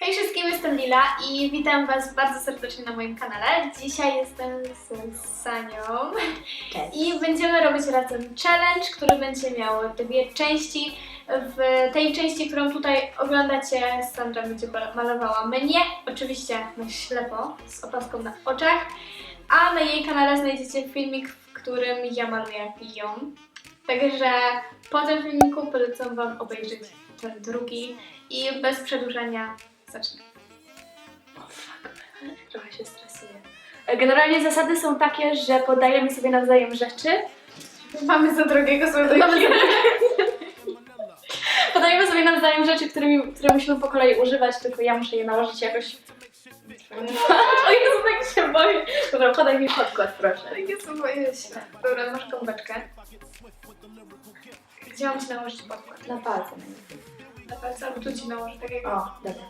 Hej wszystkim, jestem Lila i witam Was bardzo serdecznie na moim kanale. Dzisiaj jestem z Sanią Cześć. i będziemy robić razem challenge, który będzie miał dwie części. W tej części, którą tutaj oglądacie, Sandra będzie malowała mnie, oczywiście na ślepo, z opaską na oczach, a na jej kanale znajdziecie filmik, w którym ja maluję ją. Także po tym filmiku polecam Wam obejrzeć ten drugi i bez przedłużania zacznę. Trochę się stresuję. Generalnie zasady są takie, że podajemy sobie nawzajem rzeczy. Mamy za drogiego słodego. Mamy za- Podajemy sobie nawzajem rzeczy, którymi, które musimy po kolei używać, tylko ja muszę je nałożyć jakoś. O Jezu, tak się boję. Dobra, podaj mi podkład, proszę. Takie są moje się. Dobra, masz gąbeczkę. Gdzie mam Ci nałożyć podkład? Na palce. Na palce albo tu Ci nałożę tak jak... O, dobra.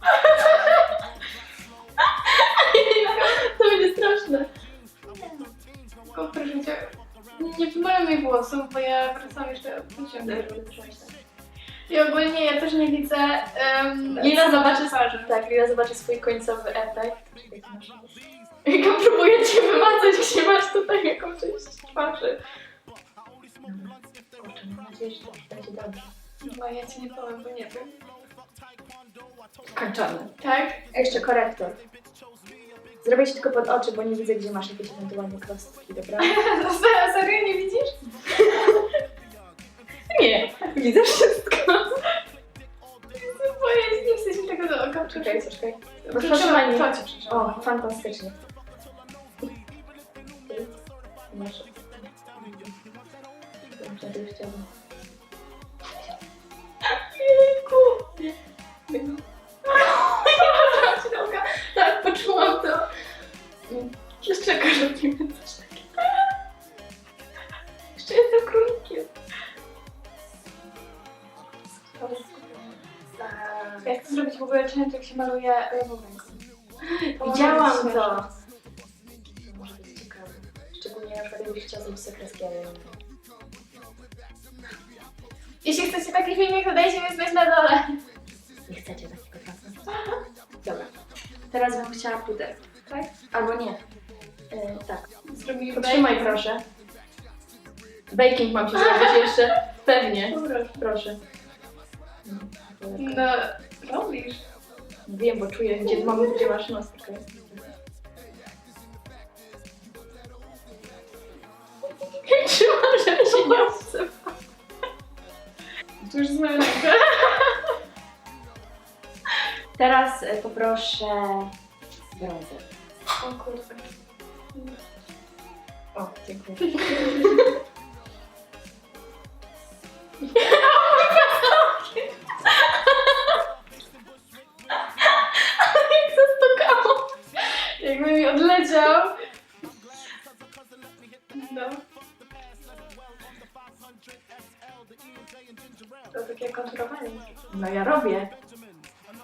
To będzie straszne. Tylko proszę Cię, nie wymaluj mi włosów, bo ja wracam jeszcze do ciągle. I ogólnie ja też nie widzę... Um, Lila zobaczy, twarzy. tak, Lila zobaczy swój końcowy efekt. Jak ja próbuję cię wymazać, gdzie masz tutaj jakąś część twarzy. Kurczę, mam nadzieję, że to będzie dobrze. No ja Ci nie powiem, bo nie wiem. Skończony. Tak? Jeszcze korektor. Zrobię ci tylko pod oczy, bo nie widzę, gdzie masz jakieś ewentualnie krostki, dobra? Se- serio nie widzisz? Nie, widzę wszystko. Boję nie chcę Ci tego do oka. Czekaj, czekaj. Proszę, przepraszam. O, fantastycznie. Masz. Dobrze, to chciałabym. Ja chcę zrobić w ogóle challenge, jak się maluje lewą ręką. Widziałam to. To może być ciekawe. Szczególnie na przykład jakbyś chciała zrobić ale ja nie wiem. Jeśli chcecie taki filmik, to dajcie mi znać na dole. Nie chcecie takiego czasu. Dobra. Teraz bym chciała puder. Tak? Albo nie. E, tak. Zrobili Potrzymaj proszę. Baking mam ci zrobić jeszcze. Pewnie. Proszę. No, No, robisz. Wiem, bo czuję, gdzie, mam, gdzie masz nos. Czekaj. Jak trzymam, żeby się nie obsypał. Już ręka. Teraz e, poproszę bronzer. O kurde. O, dziękuję. odleciał. No. To takie konturowanie. No ja robię.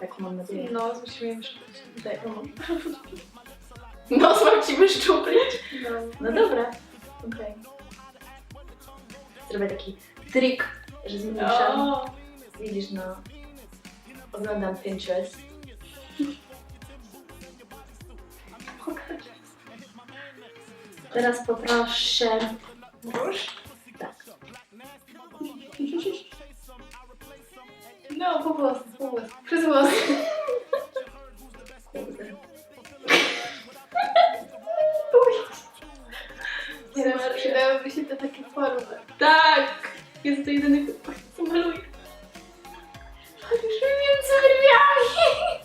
Tak mam nadzieję. No, musimy. Daj, pomóż. Nos mam ci wyszczuplić? No. No dobra. Okej. Zrobię taki trik, że zmniejszam. O, Widzisz, no. Oglądam Pinterest. Teraz poproszę róż? Tak. No, po włosy, po włosy. Przez włosy. Kurde. Teraz przydałyby się te takie formy. Tak! Jest to jedyny chłopak, co maluje. Między brwiami.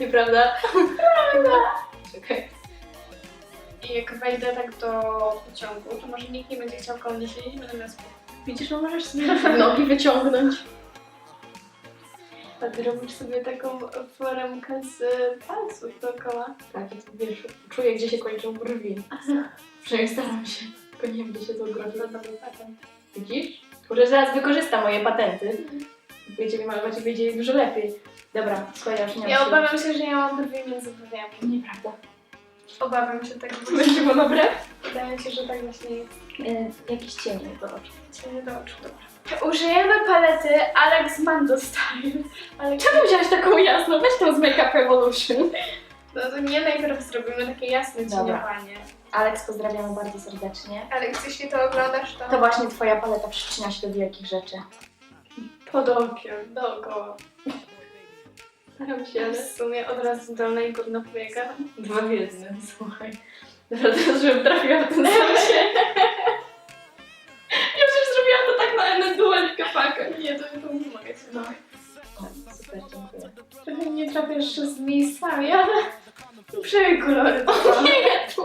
Nieprawda? Prawda! I jak wejdę tak do pociągu, to może nikt nie będzie chciał koło mnie siedzieć, będę miał spokój. Widzisz, no możesz sobie nogi wyciągnąć. A ty robisz sobie taką foremkę z palców dookoła. Tak, jest, wiesz, czuję, gdzie się kończą brwi. Przynajmniej staram się. Tylko nie wiem, gdzie się to grozi. To dobry patent. Widzisz? Może zaraz wykorzysta moje patenty. Będzie mi malować i będzie dużo lepiej. Dobra, słuchaj, ja już nie mam Ja siły. obawiam się, że ja mam brwi między brwiami. Nieprawda. Obawiam się tego. Będzie było dobre? Wydaje mi się, że tak właśnie jest. E, jakiś cień do oczu. Cienie do oczu, dobra. Użyjemy palety Alex Mando Style. Ale Czemu wziąłeś taką jasną? Weź tą z Make Up Revolution. No to nie najpierw zrobimy takie jasne Dobra. cieniowanie. Alex, pozdrawiamy bardzo serdecznie. Alex, jeśli to oglądasz, to, To właśnie twoja paleta przyczynia się do wielkich rzeczy. pod okiem, dookoła. Staram się, ale... W sumie od razu dolna i górna powieka. Dwa w jednym, słuchaj. Dobra, teraz żebym trafiła w ten sam. Ja już zrobiłam to tak na Enes Duel Kapaka. Nie, to, nie mogę ci no. Super, dziękuję. Trochę nie trafię jeszcze z miejscami, ale przejmij kolory. Nie, tu.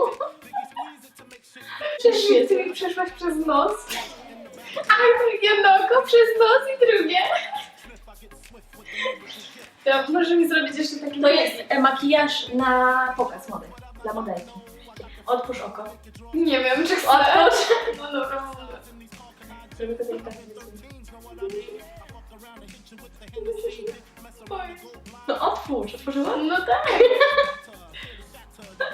Przecież ty mi przeszłaś przez nos. A jedno oko przez nos i drugie. Ja, może mi zrobić jeszcze taki... To jest e, makijaż na pokaz mody. Dla modelki. Otwórz oko. Nie wiem, czy chcę. Otwórz. No dobra, może. To delikatnie Boję się. No otwórz, otworzyłam? No tak.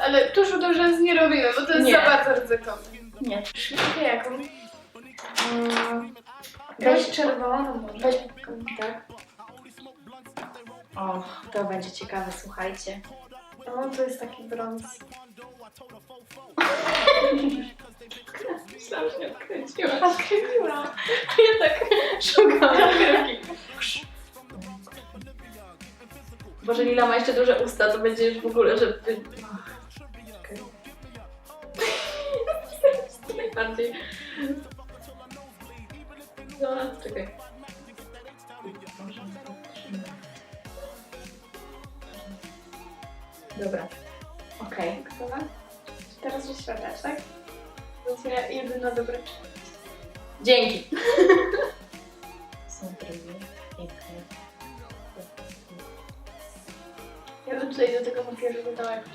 Ale tuszu to już nie robimy, bo to jest Nie. za bardzo ryzykowne. Nie. Szybkie jaką? Mm, Weź Weź, czerwoną może. weź, tak. O, to będzie ciekawe, słuchajcie. No, to jest taki brąz. Że nie odkręciłam. Odkryłam. Ja tak szukałam krewki. Boże, Lila ma jeszcze duże usta, to będzie już w ogóle, że... To najbardziej... No, czekaj. Dobra. Okej. Gotowa? Teraz wyświetlać, tak? Będzie jedyna dobra Dzięki. Są drugie. Piękne. Ja bym tutaj do tego papieru dodała jakąś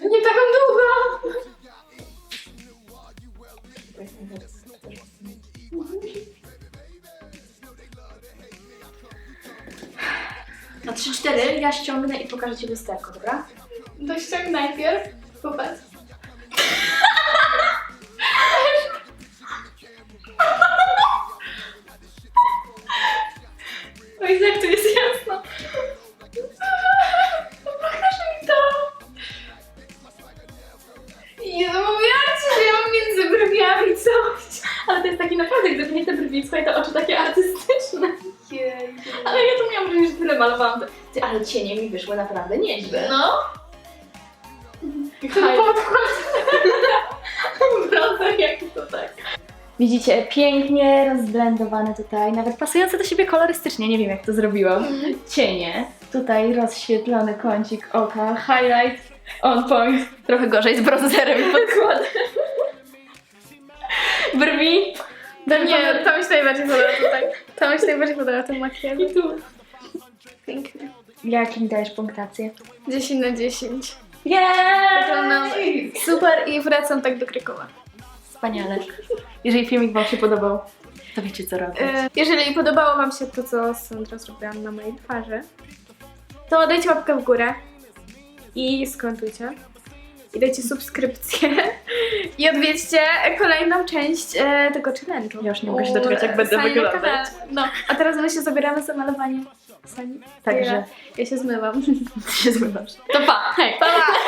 Nie taką długą! Na 3-4 ja ściągnę i pokażę Ci lusterko, dobra? To ściąg najpierw. Popatrz. Malowałam. Ty, ale cienie mi wyszły naprawdę nieźle. No. Ten Haj. podkład. Jak to tak. Widzicie, pięknie rozblendowane tutaj, nawet pasujące do siebie kolorystycznie, nie wiem jak to zrobiłam. Cienie, tutaj rozświetlony kącik oka, highlight on point. Trochę gorzej z bronzerem i podkładem. Brwi. Nie, to mi się najbardziej podoba tutaj. To mi się najbardziej podoba ten makijaż. I tu. Piękny. Jakim dajesz punktację? 10 na 10. Yeah! Super i wracam tak do Krakowa. Wspaniale. Jeżeli filmik Wam się podobał, to wiecie co robić. E, Jeżeli podobało Wam się to, co Sandra zrobiłam na mojej twarzy, to dajcie łapkę w górę i skomentujcie. I dajcie subskrypcję. I odwiedźcie kolejną część e, tego challenge'u. Ja już nie mogę się doczekać, jak będę Sani na wyglądać. kanale. No, a teraz my się zabieramy za malowanie Sani. Także Ja, ja się zmywam. się zmywasz. To pa! Hej! Pa!